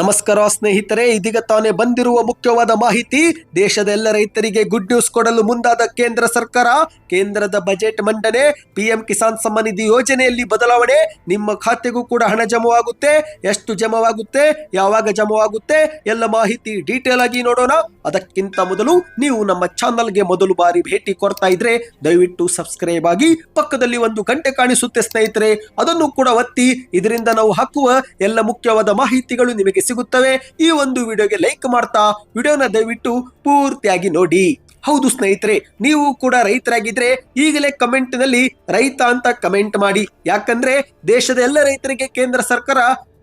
ನಮಸ್ಕಾರ ಸ್ನೇಹಿತರೆ, ಇದೀಗ ತಾನೇ ಬಂದಿರುವ ಮುಖ್ಯವಾದ ಮಾಹಿತಿ ದೇಶದ ಎಲ್ಲ ರೈತರಿಗೆ ಗುಡ್ ನ್ಯೂಸ್ ಕೊಡಲು ಮುಂದಾದ ಕೇಂದ್ರ ಸರ್ಕಾರ, ಕೇಂದ್ರದ ಬಜೆಟ್ ಮಂಡನೆ ಪಿಎಂ ಕಿಸಾನ್ ಸಮ್ಮಾನ್ ನಿಧಿ ಯೋಜನೆಯಲ್ಲಿ ಬದಲಾವಣೆ, ನಿಮ್ಮ ಖಾತೆಗೂ ಕೂಡ ಹಣ ಜಮವಾಗುತ್ತೆ, ಎಷ್ಟು ಜಮವಾಗುತ್ತೆ, ಯಾವಾಗ ಜಮವಾಗುತ್ತೆ, ಎಲ್ಲ ಮಾಹಿತಿ ಡೀಟೇಲ್ ಆಗಿ ನೋಡೋಣ. ಅದಕ್ಕಿಂತ ಮೊದಲು ನೀವು ನಮ್ಮ ಚಾನಲ್ಗೆ ಮೊದಲು ಬಾರಿ ಭೇಟಿ ಕೊಡ್ತಾ ಇದ್ರೆ, ದಯವಿಟ್ಟು ಸಬ್ಸ್ಕ್ರೈಬ್ ಆಗಿ ಪಕ್ಕದಲ್ಲಿ ಒಂದು ಗಂಟೆ ಕಾಣಿಸುತ್ತೆ ಸ್ನೇಹಿತರೆ, ಅದನ್ನು ಕೂಡ ಒತ್ತಿ, ಇದರಿಂದ ನಾವು ಹಾಕುವ ಎಲ್ಲ ಮುಖ್ಯವಾದ ಮಾಹಿತಿಗಳು ನಿಮಗೆ ಸಿಗುತ್ತವೆ. ಈ ಒಂದು ವಿಡಿಯೋಗೆ ಲೈಕ್ ಮಾಡ್ತಾ ವಿಡಿಯೋನ ದಯವಿಟ್ಟು ಪೂರ್ತಿಯಾಗಿ ನೋಡಿ. ಹೌದು ಸ್ನೇಹಿತರೆ, ನೀವು ಕೂಡ ರೈತರಾಗಿದ್ರೆ ಈಗಲೇ ಕಮೆಂಟ್ನಲ್ಲಿ ರೈತ ಅಂತ ಕಮೆಂಟ್ ಮಾಡಿ. ಯಾಕಂದ್ರೆ ದೇಶದ ಎಲ್ಲ ರೈತರಿಗೆ ಕೇಂದ್ರ ಸರ್ಕಾರ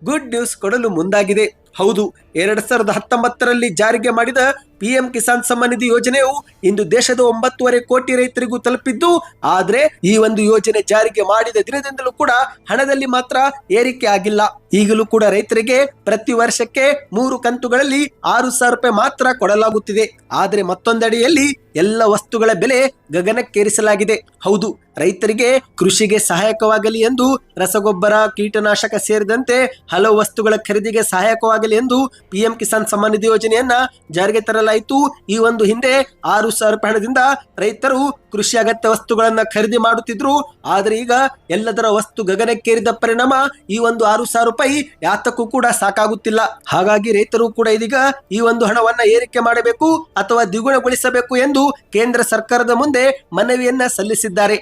ಗುಡ್ ನ್ಯೂಸ್ ಕೊಡಲು ಮುಂದಾಗಿದೆ. ಹೌದು, ಎರಡ್ ಸಾವಿರದ ಹತ್ತೊಂಬತ್ತರಲ್ಲಿ ಜಾರಿಗೆ ಮಾಡಿದ ಪಿಎಂ ಕಿಸಾನ್ ಸಮ್ಮಾನ್ ನಿಧಿ ಯೋಜನೆಯು ಇಂದು ದೇಶದ ಒಂಬತ್ತುವರೆ ಕೋಟಿ ರೈತರಿಗೂ ತಲುಪಿದ್ದು, ಆದ್ರೆ ಈ ಒಂದು ಯೋಜನೆ ಜಾರಿಗೆ ಮಾಡಿದ ದಿನದಿಂದಲೂ ಕೂಡ ಹಣದಲ್ಲಿ ಮಾತ್ರ ಏರಿಕೆ ಆಗಿಲ್ಲ. ಈಗಲೂ ಕೂಡ ರೈತರಿಗೆ ಪ್ರತಿ ವರ್ಷಕ್ಕೆ ಮೂರು ಕಂತುಗಳಲ್ಲಿ ಆರು ಸಾವಿರ ರೂಪಾಯಿ ಮಾತ್ರ ಕೊಡಲಾಗುತ್ತಿದೆ. ಆದ್ರೆ ಮತ್ತೊಂದೆಡೆಯಲ್ಲಿ ಎಲ್ಲ ವಸ್ತುಗಳ ಬೆಲೆ ಗಗನಕ್ಕೇರಿಸಲಾಗಿದೆ. ಹೌದು ರೈತರಿಗೆ ಕೃಷಿಗೆ ಸಹಾಯಕವಾಗಲಿ ಎಂದು ರಸಗೊಬ್ಬರ, ಕೀಟನಾಶಕ ಸೇರಿದಂತೆ ಹಲವು ವಸ್ತುಗಳ ಖರೀದಿಗೆ ಸಹಾಯಕವಾಗಲಿ ಎಂದು ಪಿಎಂ ಕಿಸಾನ್ ಸಮ್ಮಾನ್ ನಿಧಿ ಯೋಜನೆಯನ್ನ ಜಾರಿಗೆ ತರಲಾಯಿತು. ಈ ಒಂದು ಹಿಂದೆ ಆರು ಸಾವಿರ ರೂಪಾಯಿ ಹಣದಿಂದ ರೈತರು ಕೃಷಿ ಅಗತ್ಯ ವಸ್ತುಗಳನ್ನ ಖರೀದಿ ಮಾಡುತ್ತಿದ್ರು. ಆದ್ರೆ ಈಗ ಎಲ್ಲದರ ವಸ್ತು ಗಗನಕ್ಕೇರಿದ ಪರಿಣಾಮ ಈ ಒಂದು ಆರು ಸಾವಿರ ರೂಪಾಯಿ ಯಾತಕ್ಕೂ ಕೂಡ ಸಾಕಾಗುತ್ತಿಲ್ಲ. ಹಾಗಾಗಿ ರೈತರು ಕೂಡ ಇದೀಗ ಈ ಒಂದು ಹಣವನ್ನ ಏರಿಕೆ ಮಾಡಬೇಕು ಅಥವಾ ದ್ವಿಗುಣಗೊಳಿಸಬೇಕು ಎಂದು ಕೇಂದ್ರ ಸರ್ಕಾರದ ಮುಂದೆ ಮನವಿಯನ್ನ ಸಲ್ಲಿಸಿದ್ದಾರೆ.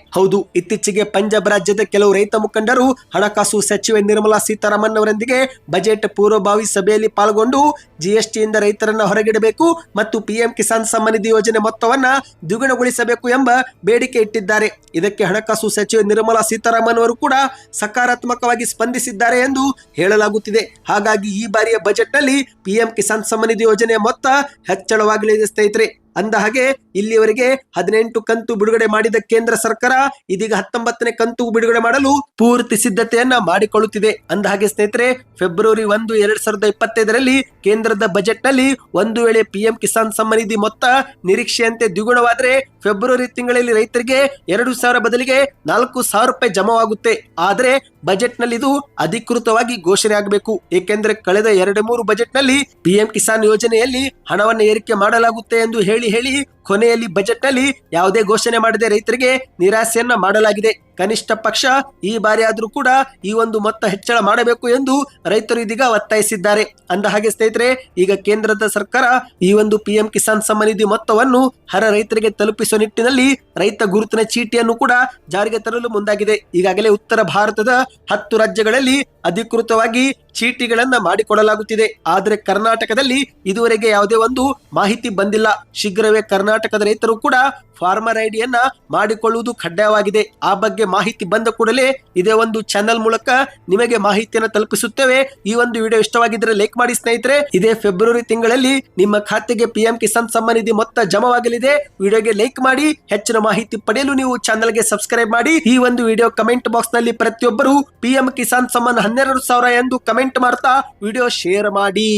ಇತ್ತೀಚೆಗೆ ಪಂಜಾಬ್ ರಾಜ್ಯದ ಕೆಲವು ರೈತ ಮುಖಂಡರು ಹಣಕಾಸು ಸಚಿವೆ ನಿರ್ಮಲಾ ಸೀತಾರಾಮನ್ ಅವರೊಂದಿಗೆ ಬಜೆಟ್ ಪೂರ್ವಭಾವಿ ಸಭೆಯಲ್ಲಿ ಪಾಲ್ಗೊಂಡು ಜಿಎಸ್ಟಿಯಿಂದ ರೈತರನ್ನ ಹೊರಗಿಡಬೇಕು ಮತ್ತು ಪಿಎಂ ಕಿಸಾನ್ ಸಮ್ಮಾನ್ ನಿಧಿ ಯೋಜನೆ ಮೊತ್ತವನ್ನ ದ್ವಿಗುಣಗೊಳಿಸಬೇಕು ಎಂಬ ಬೇಡಿಕೆ ಇಟ್ಟಿದ್ದಾರೆ. ಇದಕ್ಕೆ ಹಣಕಾಸು ಸಚಿವೆ ನಿರ್ಮಲಾ ಸೀತಾರಾಮನ್ ಅವರು ಕೂಡ ಸಕಾರಾತ್ಮಕವಾಗಿ ಸ್ಪಂದಿಸಿದ್ದಾರೆ ಎಂದು ಹೇಳಲಾಗುತ್ತಿದೆ. ಹಾಗಾಗಿ ಈ ಬಾರಿಯ ಬಜೆಟ್ನಲ್ಲಿ ಪಿಎಂ ಕಿಸಾನ್ ಸಮ್ಮಾನ್ ನಿಧಿ ಯೋಜನೆಯ ಮೊತ್ತ ಹೆಚ್ಚಳವಾಗಲಿದೆ ಸ್ನೇಹಿತರೆ. ಅಂದ ಹಾಗೆ ಇಲ್ಲಿಯವರೆಗೆ ಹದಿನೆಂಟು ಕಂತು ಬಿಡುಗಡೆ ಮಾಡಿದ ಕೇಂದ್ರ ಸರ್ಕಾರ ಇದೀಗ ಹತ್ತೊಂಬತ್ತನೇ ಕಂತು ಬಿಡುಗಡೆ ಮಾಡಲು ಪೂರ್ತಿ ಸಿದ್ಧತೆಯನ್ನ ಮಾಡಿಕೊಳ್ಳುತ್ತಿದೆ. ಅಂದ ಹಾಗೆ ಸ್ನೇಹಿತರೆ, ಫೆಬ್ರವರಿ ಒಂದು, ಎರಡ್ ಸಾವಿರದ ಇಪ್ಪತ್ತೈದರಲ್ಲಿ ಕೇಂದ್ರದ ಬಜೆಟ್ನಲ್ಲಿ ಒಂದು ವೇಳೆ ಪಿಎಂ ಕಿಸಾನ್ ಸಮ್ಮಾನ್ ನಿಧಿ ಮೊತ್ತ ನಿರೀಕ್ಷೆಯಂತೆ ದ್ವಿಗುಣವಾದರೆ ಫೆಬ್ರವರಿ ತಿಂಗಳಲ್ಲಿ ರೈತರಿಗೆ ಎರಡು ಸಾವಿರ ಬದಲಿಗೆ ನಾಲ್ಕು ಸಾವಿರ ರೂಪಾಯಿ ಜಮಾವಾಗುತ್ತೆ. ಆದ್ರೆ ಬಜೆಟ್ನಲ್ಲಿ ಇದು ಅಧಿಕೃತವಾಗಿ ಘೋಷಣೆ ಆಗಬೇಕು. ಏಕೆಂದರೆ ಕಳೆದ ಎರಡು ಮೂರು ಬಜೆಟ್ನಲ್ಲಿ ಪಿಎಂ ಕಿಸಾನ್ ಯೋಜನೆಯಲ್ಲಿ ಹಣವನ್ನು ಏರಿಕೆ ಮಾಡಲಾಗುತ್ತೆ ಎಂದು ಹೇಳಿ ಹೇಳಿ ಕೊನೆಯಲ್ಲಿ ಬಜೆಟ್ನಲ್ಲಿ ಯಾವುದೇ ಘೋಷಣೆ ಮಾಡದೆ ರೈತರಿಗೆ ನಿರಾಸೆಯನ್ನ ಮಾಡಲಾಗಿದೆ. ಕನಿಷ್ಠ ಪಕ್ಷ ಈ ಬಾರಿ ಆದರೂ ಕೂಡ ಈ ಒಂದು ಮೊತ್ತ ಹೆಚ್ಚಳ ಮಾಡಬೇಕು ಎಂದು ರೈತರು ಇದೀಗ ಒತ್ತಾಯಿಸಿದ್ದಾರೆ. ಅಂದ ಹಾಗೆ ಸ್ನೇಹಿತರೆ, ಈಗ ಕೇಂದ್ರದ ಸರ್ಕಾರ ಈ ಒಂದು ಪಿಎಂ ಕಿಸಾನ್ ಸಮ್ಮಾನ್ ನಿಧಿ ಮೊತ್ತವನ್ನು ಹರ ರೈತರಿಗೆ ತಲುಪಿಸುವ ನಿಟ್ಟಿನಲ್ಲಿ ರೈತ ಗುರುತಿನ ಚೀಟಿಯನ್ನು ಕೂಡ ಜಾರಿಗೆ ತರಲು ಮುಂದಾಗಿದೆ. ಈಗಾಗಲೇ ಉತ್ತರ ಭಾರತದ ಹತ್ತು ರಾಜ್ಯಗಳಲ್ಲಿ ಅಧಿಕೃತವಾಗಿ ಚೀಟಿಗಳನ್ನ ಮಾಡಿಕೊಡಲಾಗುತ್ತಿದೆ. ಆದರೆ ಕರ್ನಾಟಕದಲ್ಲಿ ಇದುವರೆಗೆ ಯಾವುದೇ ಒಂದು ಮಾಹಿತಿ ಬಂದಿಲ್ಲ. ಶೀಘ್ರವೇ ಕರ್ನಾಟಕದ ರೈತರು ಕೂಡ ಫಾರ್ಮರ್ ಐಡಿಯನ್ನ ಮಾಡಿಕೊಳ್ಳುವುದು ಕಡ್ಡಾಯವಾಗಿದೆ. ಆ ಬಗ್ಗೆ ಮಾಹಿತಿ ಬಂದ ಕೂಡಲೇ ಇದೇ ಒಂದು ಚಾನೆಲ್ ಮೂಲಕ ನಿಮಗೆ ಮಾಹಿತಿಯನ್ನು ತಲುಪಿಸುತ್ತೇವೆ. ಈ ಒಂದು ವಿಡಿಯೋ ಇಷ್ಟವಾಗಿದ್ದರೆ ಲೈಕ್ ಮಾಡಿ ಸ್ನೇಹಿತರೆ. ಇದೇ ಫೆಬ್ರವರಿ ತಿಂಗಳಲ್ಲಿ ನಿಮ್ಮ ಖಾತೆಗೆ ಪಿಎಂ ಕಿಸಾನ್ ಸಮ್ಮಾನ್ ನಿಧಿ ಮೊತ್ತ ಜಮವಾಗಲಿದೆ. ವಿಡಿಯೋಗೆ ಲೈಕ್ ಮಾಡಿ, ಹೆಚ್ಚಿನ ಮಾಹಿತಿ ಪಡೆಯಲು ನೀವು ಚಾನೆಲ್ಗೆ ಸಬ್ಸ್ಕ್ರೈಬ್ ಮಾಡಿ. ಈ ಒಂದು ವಿಡಿಯೋ ಕಮೆಂಟ್ ಬಾಕ್ಸ್ನಲ್ಲಿ ಪ್ರತಿಯೊಬ್ಬರು ಪಿಎಂ ಕಿಸಾನ್ ಸಮ್ಮಾನ್ ಹನ್ನೆರಡು ಸಾವಿರ ಎಂದು ಕಮೆಂಟ್ ಮಾಡ್ತಾ ವಿಡಿಯೋ ಶೇರ್ ಮಾಡಿ.